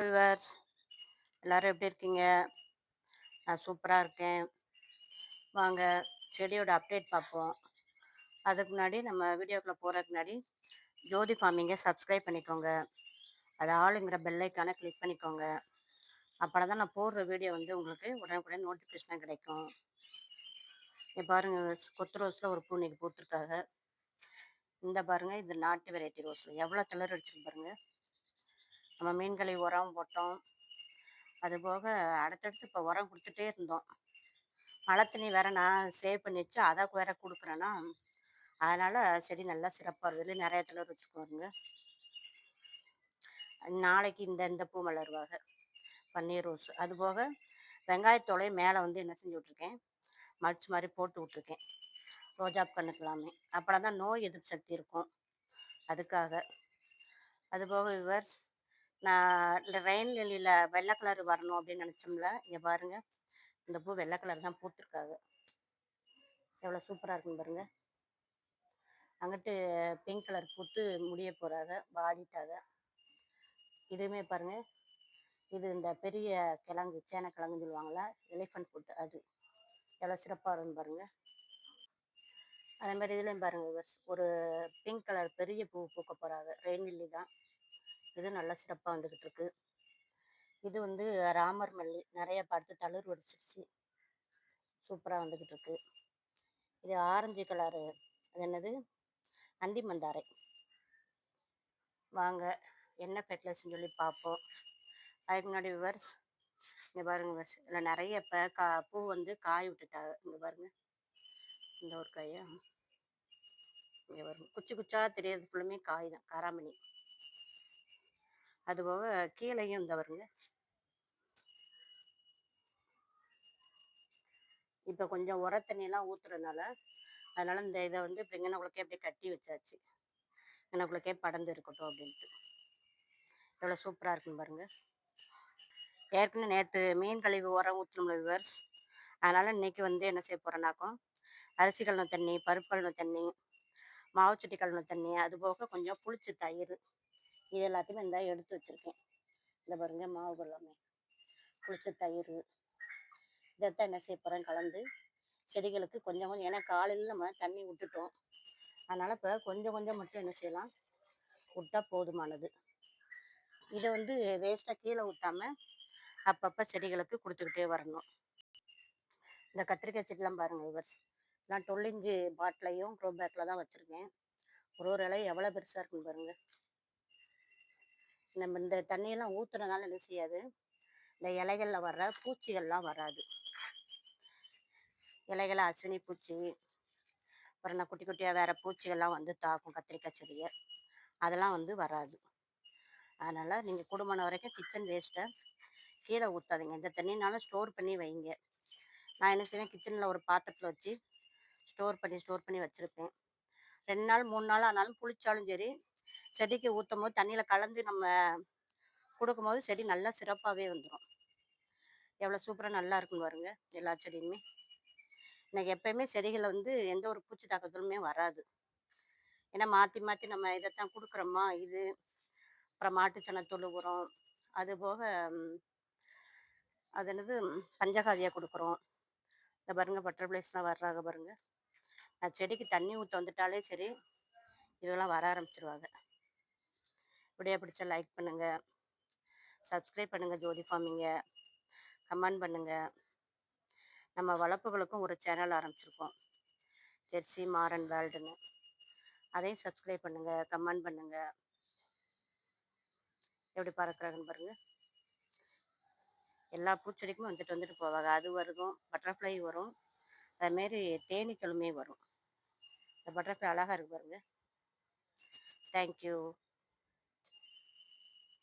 Viewers எல்லோரும் எப்படி இருக்கீங்க? நான் சூப்பராக இருக்கேன். வாங்க செடியோட அப்டேட் பார்ப்போம் அதுக்கு முன்னாடி நம்ம வீடியோக்குள்ளே போகிறதுக்கு முன்னாடி ஜோதி ஃபார்மிங்கை சப்ஸ்கிரைப் பண்ணிக்கோங்க. அது ஆளுங்கிற பெல்லைக்கான கிளிக் பண்ணிக்கோங்க. அப்போ தான் நான் போடுற வீடியோ வந்து உங்களுக்கு உடனுக்குடனே நோட்டிஃபிகேஷனாக கிடைக்கும். இப்போ பாருங்கள் கொத்து ரோஸில் ஒரு பூ இன்னைக்கு பூத்துருக்காங்க. இந்த பாருங்கள் இது நாட்டு வெரைட்டி ரோஸில். எவ்வளோ தளர் அடிச்சிருக்கு பாருங்கள் நம்ம மீன்களை உரம் போட்டோம். அதுபோக அடுத்தடுத்து இப்போ உரம் கொடுத்துட்டே இருந்தோம். மழை தண்ணி வேற நான் சேவ் பண்ணி வச்சு அதை வேற கொடுக்குறேன்னா அதனால் செடி நல்லா சிறப்பாக இருக்குது. நிறைய தளர் வச்சுக்கோங்க. நாளைக்கு இந்த இந்த பூ மலர்வாக பன்னீர் ரோஸ். அதுபோக வெங்காயத்தோலை மேலே வந்து என்ன செஞ்சு விட்ருக்கேன் மல்ச் மாதிரி போட்டு விட்ருக்கேன் ரோஜா கண்ணுக்கலாமே அப்போலாம் தான் நோய் எதிர்ப்பு சக்தி இருக்கும். அதுக்காக. அதுபோக விவர்ஸ் நான் இந்த ரெயின் லெலியில் வெள்ளை கலர் வரணும் அப்படின்னு நினச்சோம்ல இங்கே பாருங்கள் இந்த பூ வெள்ளை கலர் தான் பூத்துருக்காங்க. எவ்வளோ சூப்பராக இருக்குன்னு பாருங்கள் அங்கிட்டு பிங்க் கலர் பூத்து முடிய போகிறாங்க வாடிட்டாக இதுவுமே பாருங்கள் இது இந்த பெரிய கிழங்கு சேனை கிழங்குன்னு சொல்லுவாங்களா எலிஃபண்ட் ஃபுட் அது. எவ்வளோ சிறப்பாக இருக்குன்னு பாருங்கள் அதே மாதிரி இதுலேயும் பாருங்கள் ஒரு பிங்க் கலர் பெரிய பூ பூக்க போகிறாங்க ரெயின் லில்லி தான். இது நல்லா சிறப்பாக வந்துக்கிட்டு இருக்கு இது வந்து ராமர் மல்லி நிறைய பார்த்து தளிர் வடிச்சிருச்சு. சூப்பராக வந்துக்கிட்டு இருக்கு இது ஆரஞ்சு கலரு அது என்னது? அண்டி மந்தாரை. வாங்க என்ன ஃபெர்டிலைசர்னு சொல்லி பார்ப்போம் அதுக்கு முன்னாடி விவர்ஸ் இங்கே பாருங்க விவர்ஸ். இதில் நிறைய இப்போ கா பூ வந்து காய் விட்டுட்டாங்க. இங்கே பாருங்க. இந்த ஒரு காயை? இங்கே பாருங்க. குச்சி குச்சா தெரியறது ஃபுல்லுமே காய் தான் காராமணி. அதுபோக கீழையும் இந்த வருங்க இப்போ கொஞ்சம் உர தண்ணியெல்லாம் ஊற்றுறதுனால அதனால் இந்த இதை வந்து இப்படி இங்கனக்குள்ளக்கே அப்படியே கட்டி வச்சாச்சு. இங்கனக்குள்ளக்கே படர்ந்து இருக்கட்டும் அப்படின்ட்டு. எவ்வளோ சூப்பராக இருக்குன்னு பாருங்கள் ஏற்கனவே நேற்று மீன் கழிவு உரம் ஊற்றணும் விவர்ஸ் அதனால் இன்றைக்கி வந்து என்ன செய்ய போகிறேன்னாக்கும் அரிசி கழுவு தண்ணி பருப்பு கழுவு தண்ணி மாவு சட்டி தண்ணி அது போக கொஞ்சம் புளிச்சு தயிர் இது எல்லாத்தையுமே இந்த எடுத்து வச்சுருக்கேன். இந்த பாருங்க மாவு எல்லாமே. புளிச்ச தயிர். இதைத்தான் என்ன செய்ய போகிறேன் கலந்து செடிகளுக்கு கொஞ்சம் கொஞ்சம் ஏன்னா காலையில் நம்ம தண்ணி விட்டுட்டோம். அதனால் இப்போ கொஞ்சம் கொஞ்சம் மட்டும் என்ன செய்யலாம் விட்டால் போதுமானது. இதை வந்து வேஸ்ட்டாக கீழே விட்டாமல் அப்பப்போ செடிகளுக்கு கொடுத்துக்கிட்டே வரணும். இந்த கத்திரிக்காய் செடிலாம் பாருங்கள் இவர்ஸ் நான் டொல்லிஞ்சு பாட்டிலையும் க்ரோ பேக்கில் தான் வச்சுருக்கேன். ஒரு ஒரு இலையும் எவ்வளோ பெருசாக இருக்குன்னு பாருங்கள் நம்ம இந்த தண்ணியெல்லாம் ஊற்றுறதுனால என்ன செய்யாது? இந்த இலைகளில் வர்ற பூச்சிகள்லாம் வராது. இலைகளை அஸ்வினி பூச்சி அப்புறம் நான் குட்டி குட்டியாக வேறு பூச்சிகள்லாம் வந்து தாக்கும் கத்திரிக்காய் செடியை. அதெல்லாம் வந்து வராது. அதனால் நீங்கள் குடும்பம் வரைக்கும் கிச்சன் வேஸ்ட்டை கீழே ஊற்றாதீங்க இந்த தண்ணினாலும் ஸ்டோர் பண்ணி வைங்க. நான் என்ன செய்வேன்? கிச்சனில் ஒரு பாத்திரத்தில் வச்சு ஸ்டோர் பண்ணி ஸ்டோர் பண்ணி வச்சுருப்பேன். ரெண்டு நாள் மூணு நாள் ஆனாலும் புளிச்சாலும் சரி செடிக்கு ஊற்றும் போது தண்ணியில் கலந்து நம்ம கொடுக்கும்போது செடி நல்லா சிறப்பாகவே வந்துடும் எவ்வளோ சூப்பராக நல்லா இருக்குன்னு பாருங்க எல்லா செடியுமே. எனக்கு எப்பயுமே செடிகளை வந்து எந்த ஒரு பூச்சி தாக்கத்துலுமே வராது. ஏன்னா மாற்றி மாற்றி நம்ம இதைத்தான் கொடுக்குறோமா இது? அப்புறம் மாட்டுச்சனை தொழுகிறோம். அது போக அது என்னது? பஞ்சகாவியாக கொடுக்குறோம். இந்த பாருங்க பட்டர்ஃப்ளைஸ்லாம் வர்றாங்க பாருங்க. நான் செடிக்கு தண்ணி ஊற்ற வந்துட்டாலே சரி இதெல்லாம் வர ஆரம்பிச்சிருவாங்க. இப்படியே பிடிச்சா லைக் பண்ணுங்கள் சப்ஸ்கிரைப் பண்ணுங்கள் ஜோதி ஃபார்மிங்க. கமெண்ட் பண்ணுங்கள் நம்ம வளர்ப்புகளுக்கும் ஒரு சேனல் ஆரம்பிச்சிருக்கோம். ஜெர்சி மாரன் வேர்ல்டுன்னு அதையும் சப்ஸ்கிரைப் பண்ணுங்கள் கமெண்ட் பண்ணுங்கள் எப்படி பறக்கிறாங்கன்னு பாருங்கள் எல்லா பூச்செடிக்குமே வந்துட்டு வந்துட்டு போவாங்க. அது வருதும் பட்டர்ஃப்ளை வரும். அதுமாரி தேனீக்களுமே வரும். இந்த பட்டர்ஃப்ளை அழகாக இருக்கு பாருங்கள் Thank you.